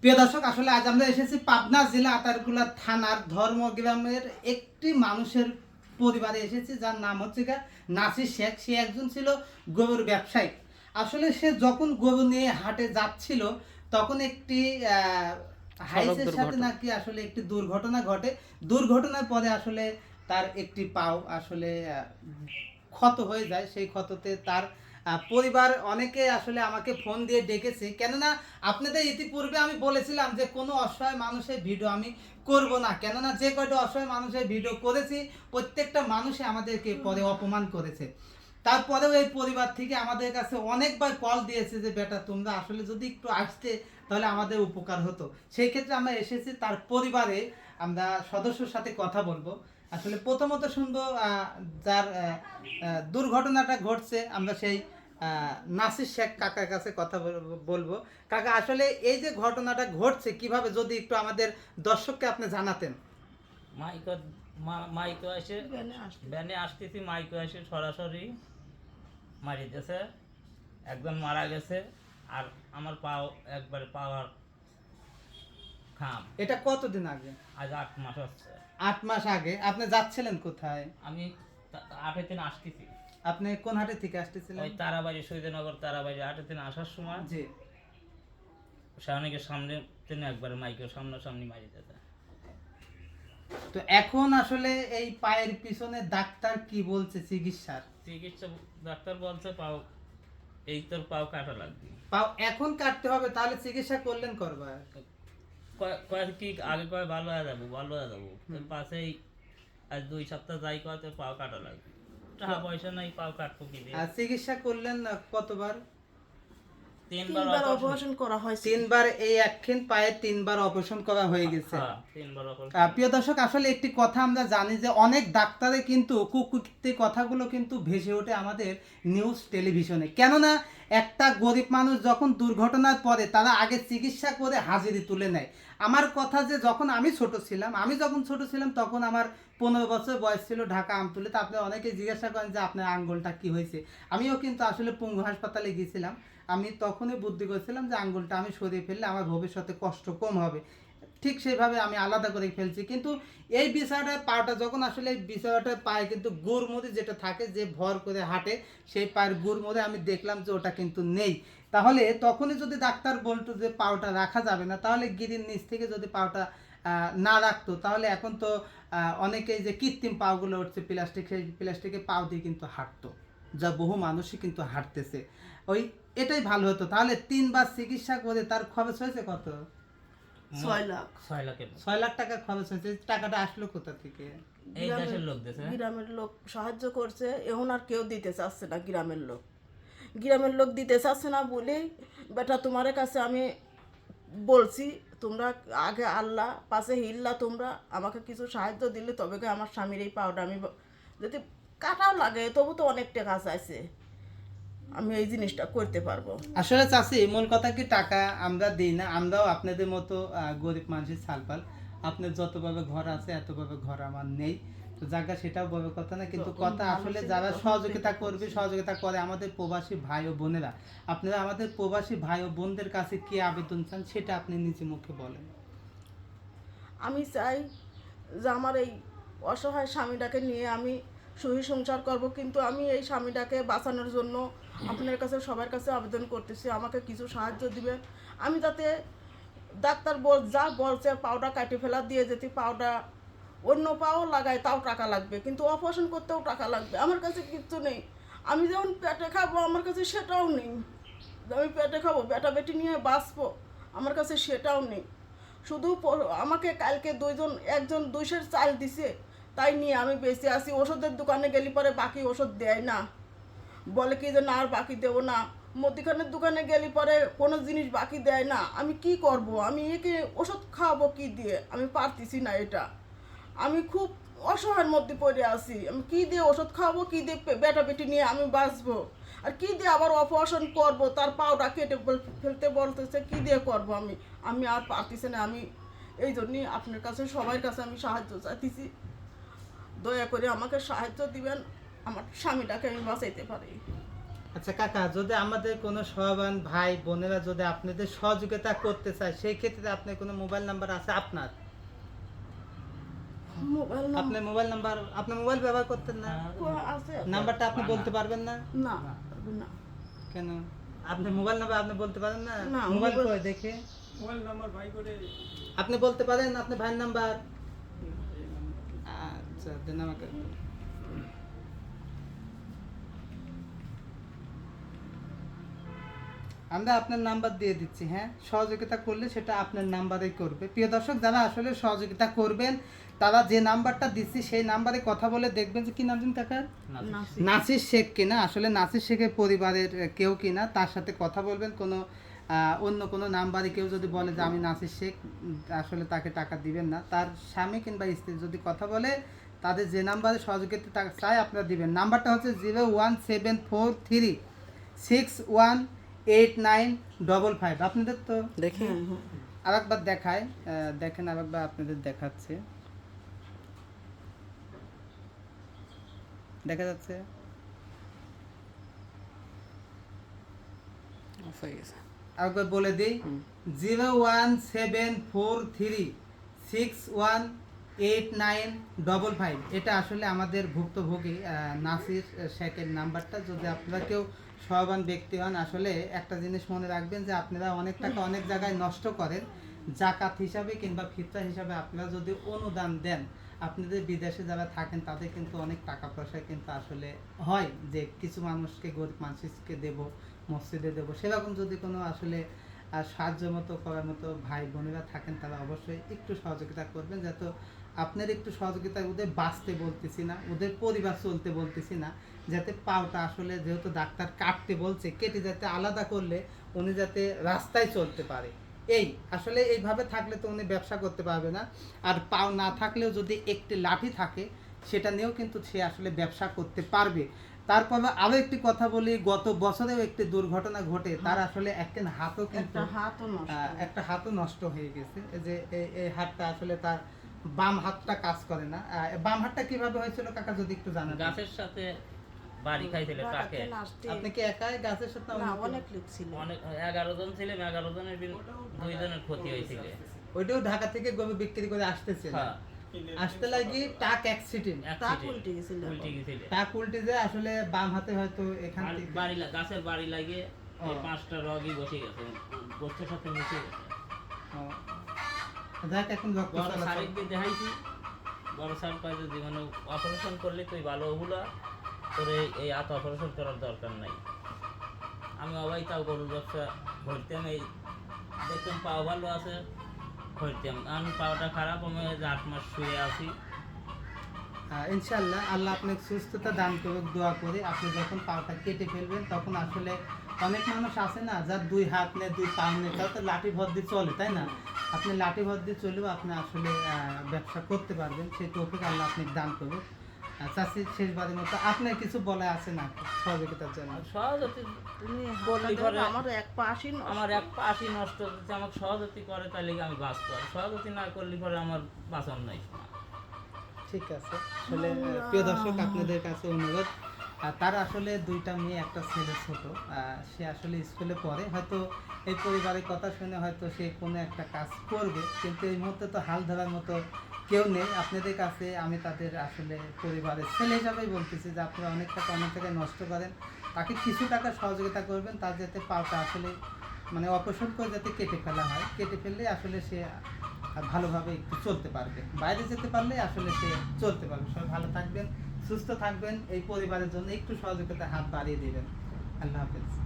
প্রিয় দর্শক আসলে আজ আমরা এসেছি পাবনা জেলা আতারকুলা থানার ধর্মগ্রামের একটি মানুষের পরিবারে এসেছি যার নাম হচ্ছে গা নাসির শেখ। সে একজন ছিল গরুর ব্যবসায়ী। আসলে সে যখন গরু নিয়ে হাটে যাচ্ছিল তখন একটি হাইসের সাথে নাকি আসলে একটি দুর্ঘটনা ঘটে। দুর্ঘটনার পরে আসলে তার একটি পাও আসলে ক্ষত হয়ে যায়। সেই ক্ষততে তার পরিবার অনেকে আসলে আমাকে ফোন দিয়ে ডেকেছে। কেননা আপনাদের ইতিপূর্বে আমি বলেছিলাম যে কোনো অসহায় মানুষের ভিডিও আমি করব না। কেননা যে কয়টা অসহায় মানুষের ভিডিও করেছি, প্রত্যেকটা মানুষই আমাদেরকে পরে অপমান করেছে। তারপরেও এই পরিবার থেকে আমাদের কাছে অনেকবার কল দিয়েছে যে, বেটা, তোমরা আসলে যদি একটু আসতে, তাহলে আমাদের উপকার হতো। সেই ক্ষেত্রে আমরা এসেছি, তার পরিবারে আমরা সদস্যর সাথে কথা বলব। আসলে প্রথমত শুনব যার দুর্ঘটনাটা ঘটছে, আমরা সেই নাসির শেখ কাকার কাছে কথা বল- বলব। কাকা আসলে এই যে ঘটনাটা ঘটছে কীভাবে যদি একটু আমাদের দর্শককে আপনি জানাতেন? মাইক মাইক এসে ব্যানে আসতেছি। মাইক এসে সরাসরি মারিতেছে। একজন মারা গেছে আর আমার পাও একবারে পাওয়ার খাম। এটা কতদিন আগে? আজ আট মাস হচ্ছে। আট মাস আগে। আপনি যাচ্ছিলেন কোথায়? আমি আটের দিন আসতেছি। আপনি কোন হাটে থেকে আসতেছিলেন? ওই তারাবাড়ি সৈদনগর তারাবাড়ি হাটে দিন আসার সময়। জি। সামনে সামনে ট্রেনে একবারে মাইকের সামনাসামনি মারিতেছে তো এখন আসলে এই পায়ের পিছনে ডাক্তার কি বলছে চিকিৎসার? চিকিৎসা ডাক্তার বলছে পাও এই তোর পাও কাটা লাগবে। পাও এখন কাটতে হবে তাহলে চিকিৎসা করলেন করবা কয়- কি আগে কয় ভালো হয়ে যাব ভালো হয়ে যাব। তোর পাশেই আজ দুই সপ্তাহ যাই কয় তোর পাও কাটা লাগবে। টাকা পয়সা নাই পাও কাটবো কি আর চিকিৎসা করলেন না কতবার? তিনবার অপারেশন করা হয়েছে। তিনবার এই একখিন পায়ে তিনবার অপারেশন করা হয়ে গেছে। হ্যাঁ, তিনবার প্রিয় দর্শক আসলে একটি কথা আমরা জানি যে অনেক ডাক্তারে কিন্তু কুকুক্তি কথাগুলো কিন্তু ভেসে ওঠে আমাদের নিউজ টেলিভিশনে কেননা একটা গরিব মানুষ যখন দুর্ঘটনার পরে তারা আগে চিকিৎসা করে হাজিরি তুলে নেয়। আমার কথা যে যখন আমি ছোট ছিলাম আমি যখন ছোট ছিলাম তখন আমার পনেরো বছর বয়স ছিল ঢাকা আমতুলে তো। আপনি অনেকে জিজ্ঞাসা করেন যে আপনার আঙ্গুলটা কি হয়েছে? আমিও কিন্তু আসলে পঙ্গু হাসপাতালে গিয়েছিলাম। আমি তখনই বুদ্ধি করেছিলাম যে আঙ্গুলটা আমি সরিয়ে ফেললে আমার ভবিষ্যতে কষ্ট কম হবে। ঠিক সেইভাবে আমি আলাদা করে ফেলছি। কিন্তু এই বিষয়টা পাটা যখন আসলে এই বিষয়টা পায়ে কিন্তু গুড়মুড়ি যেটা থাকে, যে ভর করে হাঁটে, সেই পায়ের গুড়মুড়ে আমি দেখলাম যে ওটা কিন্তু নেই। তাহলে তখনই যদি ডাক্তার বলতো যে পাওটা রাখা যাবে না, তাহলে গিরির নিচ থেকে যদি পাওটা না রাখতো, তাহলে এখন তো অনেকেই যে কৃত্রিম পাওগুলো উঠছে প্লাস্টিক সেই প্লাস্টিকে পাও দিয়ে কিন্তু হাঁটতো। যা বহু মানুষই কিন্তু হাঁটতেছে। ওই এটাই ভালো হতো। তাহলে তিনবার চিকিৎসা করে তার খরচ হয়েছে কত? ছয় লাখ। ছয় লাখ টাকা খরচ হয়েছে। টাকাটা আসলো কোথা থেকে? এই দেশের লোক দেশে? গ্রামের লোক সাহায্য করছে। এখন আর কেউ দিতে চাচ্ছে না গ্রামের লোক। গ্রামের লোক দিতে চাচ্ছে না বলেই বেটা তোমার কাছে আমি বলছি তোমরা আগে আল্লাহ পাশে হিল্লা তোমরা আমাকে কিছু সাহায্য দিলে তবে আমার স্বামীর এই পাওটা আমি যদি কাটাও লাগে তবু তো অনেক টাকা চাইছে আমি এই জিনিসটা করতে পারব। আসলে চাষি মূল কথা কি টাকা আমরা দিই না? আমরাও আপনাদের মতো গরিব মানুষের সালপাল আপনার যতভাবে ঘর আছে এতভাবে ঘর আমার নেই। তো জায়গা সেটাও বড় কথা না কিন্তু কথা আসলে যারা সহযোগিতা করবে সহযোগিতা করে আমাদের প্রবাসী ভাই ও বোনেরা। আপনারা আমাদের প্রবাসী ভাই ও বোনদের কাছে কি আবেদন চান সেটা আপনি নিজে মুখে বলেন। আমি চাই যে আমার এই অসহায় স্বামীটাকে নিয়ে আমি সহি সংসার করব, কিন্তু আমি এই স্বামীটাকে বাঁচানোর জন্য আপনার কাছে, সবার কাছে আবেদন করতেছি। আমাকে কিছু সাহায্য দিবেন আমি যাতে ডাক্তার বল, যা বলছে, পাউডার কাটে ফেলা, দিয়ে যেতে পাউডার অন্য পাও লাগায়, তাও টাকা লাগবে। কিন্তু অপারেশন করতেও টাকা লাগবে। আমার কাছে কিচ্ছু নেই। আমি যেমন পেটে খাব, আমার কাছে সেটাও নেই। আমি পেটে খাব, বেটা বেটি নিয়ে বাঁচবো, আমার কাছে সেটাও নেই। শুধু আমাকে কালকে দুইজন, একজন দুইশের চাল দিছে। তাই নিয়ে আমি বেঁচে আসি ওষুধের দোকানে গেলে পরে বাকি ওষুধ দেয় না। বলে কি যে না আর বাকি দেবো না। মুদিখানের দোকানে গেলে পরে কোনো জিনিস বাকি দেয় না। আমি কি করব? আমি একে ওষুধ খাওয়াবো কি দিয়ে? আমি পারতেছি না এটা। আমি খুব অসহায়ের মধ্যে পড়ে আছি। আমি কি দিয়ে ওষুধ খাওয়াবো? কি দিয়ে বেটা বেটি নিয়ে আমি বাঁচবো? আর কি দিয়ে আবার অপারেশন করব? তার পাওটা কেটে ফেলতে বলতেছে, কি দিয়ে করব আমি? আমি আর পারতেছি না। আমি এই জন্যই আপনার কাছে, সবার কাছে আমি সাহায্য চাইতেছি। দয়া করে আমাকে সাহায্য দিবেন আমার স্বামীটাকে আমি বাঁচাইতে পারি। আচ্ছা কাকা যদি আমাদের কোনো সহবান ভাই বোনেরা যদি আপনাদের সহযোগিতা করতে চায় সেই ক্ষেত্রে আপনার কোনো মোবাইল নাম্বার আছে আপনার? মোবাইল নাম্বার আপনার মোবাইল নাম্বার আপনার মোবাইল ব্যবহার করতেন না? আছে নাম্বারটা আপনি বলতে পারবেন না? না না। কেন? আপনি মোবাইল নাম্বার আপনি বলতে পারেন না? না, মোবাইল মোবাইল- কই করে আপনি বলতে পারেন আপনার ভাইয়ের নাম্বার? আচ্ছা দেন আমাকে আমরা আপনার নাম্বার দিয়ে দিচ্ছি হ্যাঁ? সহযোগিতা করলে সেটা আপনার নাম্বারেই করবে। প্রিয় দর্শক যারা আসলে সহযোগিতা করবেন তারা যে নাম্বারটা দিচ্ছি সেই নাম্বারে কথা বলে দেখবেন যে কি নাম জানি কাকার? নাসির শেখ। কিনা? আসলে নাসির শেখের পরিবারের কেউ কিনা তার সাথে কথা বলবেন। কোনো অন্য কোনো নাম্বারে কেউ যদি বলে যে আমি নাসির শেখ আসলে তাকে টাকা দিবেন না। তার স্বামী কিংবা স্ত্রী যদি কথা বলে তাদের যে নাম্বারে সহযোগিতা টাকা চাই আপনারা দিবেন। নাম্বারটা হচ্ছে zero one seven four three six one eight nine double five. আপনাদের তো দেখি। আর একবার দেখায় দেখেন আরেকবার আপনাদের দেখাচ্ছে। দেখা যাচ্ছে? আরেকবার বলে দিই। Zero one seven four three six one eight nine double five এটা আসলে আমাদের ভুক্তভোগী নাসির শেখের নাম্বারটা। যদি আপনারা কেউ সহবান ব্যক্তি হন, আসলে একটা জিনিস মনে রাখবেন যে আপনারা অনেক টাকা অনেক জায়গায় নষ্ট করেন। জাকাত হিসাবে কিংবা ফিতরা হিসাবে আপনারা যদি অনুদান দেন, আপনাদের বিদেশে যারা থাকেন, তাদের কিন্তু অনেক টাকা পয়সা কিন্তু আসলে হয় যে কিছু মানুষকে, গরিব মানুষকে দেব, মসজিদে দেব। সেরকম যদি কোনো আসলে সাহায্য মতো, করার মতো ভাই বোনেরা থাকেন, তারা অবশ্যই একটু সহযোগিতা করবেন, যাতে আপনার একটু সহযোগিতায় ওদের বাঁচতে বলতেছি না ওদের পরিবার চলতে বলতেছি না যাতে পাওটা আসলে যেহেতু ডাক্তার কাটতে বলছে কেটে যাতে আলাদা করলে উনি যাতে রাস্তায় চলতে পারে। এই আসলে এইভাবে থাকলে তো উনি ব্যবসা করতে পারবে না। আর পাও না থাকলেও যদি একটি লাঠি থাকে সেটা নিয়েও কিন্তু সে আসলে ব্যবসা করতে পারবে। তারপরে আরও একটি কথা বলি গত বছরেও একটি দুর্ঘটনা ঘটে তার আসলে একটা হাতও কিন্তু একটা হাতও নষ্ট। একটা হাতও নষ্ট হয়ে গেছে। যে এই হাতটা আসলে তার বাম হাতটা কাজ করে না। বাম হাতটা কীভাবে হয়েছিল কাকা যদি একটু জানান গাছের সাথে বাড়ি খাইছিল বাড়াতে আপনি কি একাই গাছের সাথে না অনেক? লোক ছিল। অনেক এগারো জন ছিলাম এগারো জনের বিন- দুইজনের ক্ষতি হয়েছিল। ওইটাও ঢাকা থেকে গরু বিক্রি করে আসতেছিল হ্যাঁ। আসতে লাগি টাক অ্যাক্সিডেন্ট। টাক উল্টে গেছিল উল্টে গেছিল। টাক উল্টে যে আসলে বাম হাতে হয়তো এখান থেকে বাড়ি গাছের বাড়ি লাগে পাঁচটা রগই বসে গেছে গোষ্ঠের সাথে মিশে গেছে। যাক এখন রক্ত বড় দেখাইছি। কয় জীবনে অপারেশন করলে তুই ভালো তোরে এই হাত অপারেশন করার দরকার নাই। আমি অবাই তাও গরুর ব্যবসা করতাম এই দেখতাম পাও ভালো আছে করতাম। আমি পাওয়াটা খারাপ আমি আট মাস শুয়ে আছি। ইনশাল্লাহ আল্লাহ আপনাকে সুস্থতা দান করুক দোয়া করে। আপনি যখন পাটা কেটে ফেলবেন তখন আসলে অনেক মানুষ আছে না যার দুই হাত নেই দুই পা নেই তাও তো লাঠি ভর দিয়ে চলে তাই না? আপনি লাঠি ভর দিয়ে চলেও আপনি আসলে ব্যবসা করতে পারবেন। সেই তৌফিক আল্লাহ আপনাকে দান আহ, চাষি শেষবারের মতো আপনার কিছু বলা আছে না? সহযোগিতার জন্য। দাও, আমার এক পাশই নষ্ট। আমার এক পাশই নষ্ট। যদি আমাকে সহজতি করে তাহলে কি আমি বাঁচতে পারি সহজতি না করলে পরে আমার বাঁচার নাই। ঠিক আছে। আসলে প্রিয় দর্শক আপনাদের কাছে অনুরোধ। তার আসলে দুইটা মেয়ে, একটা ছেলে ছোট। সে আসলে স্কুলে পড়ে। হয়তো এই পরিবারের কথা শুনে হয়তো সে কোনো একটা কাজ করবে, কিন্তু এই মুহূর্তে তো হাল ধরার মতো কেউ নেই। আপনাদের কাছে আমি তাদের আসলে পরিবারের ছেলে হিসাবেই বলতেছি যে আপনারা অনেক টাকা অনেক টাকা নষ্ট করেন। তাকে কিছু টাকা সহযোগিতা করবেন, তার যাতে পাওটা আসলে মানে অপারেশন করে যাতে কেটে ফেলা হয়। কেটে ফেললে আসলে সে ভালোভাবে একটু চলতে পারবে। বাইরে যেতে পারলে আসলে সে চলতে পারবে। সবাই ভালো থাকবেন। সুস্থ থাকবেন এই পরিবারের জন্য একটু সহযোগিতা হাত বাড়িয়ে দিবেন। আল্লাহ হাফেজ।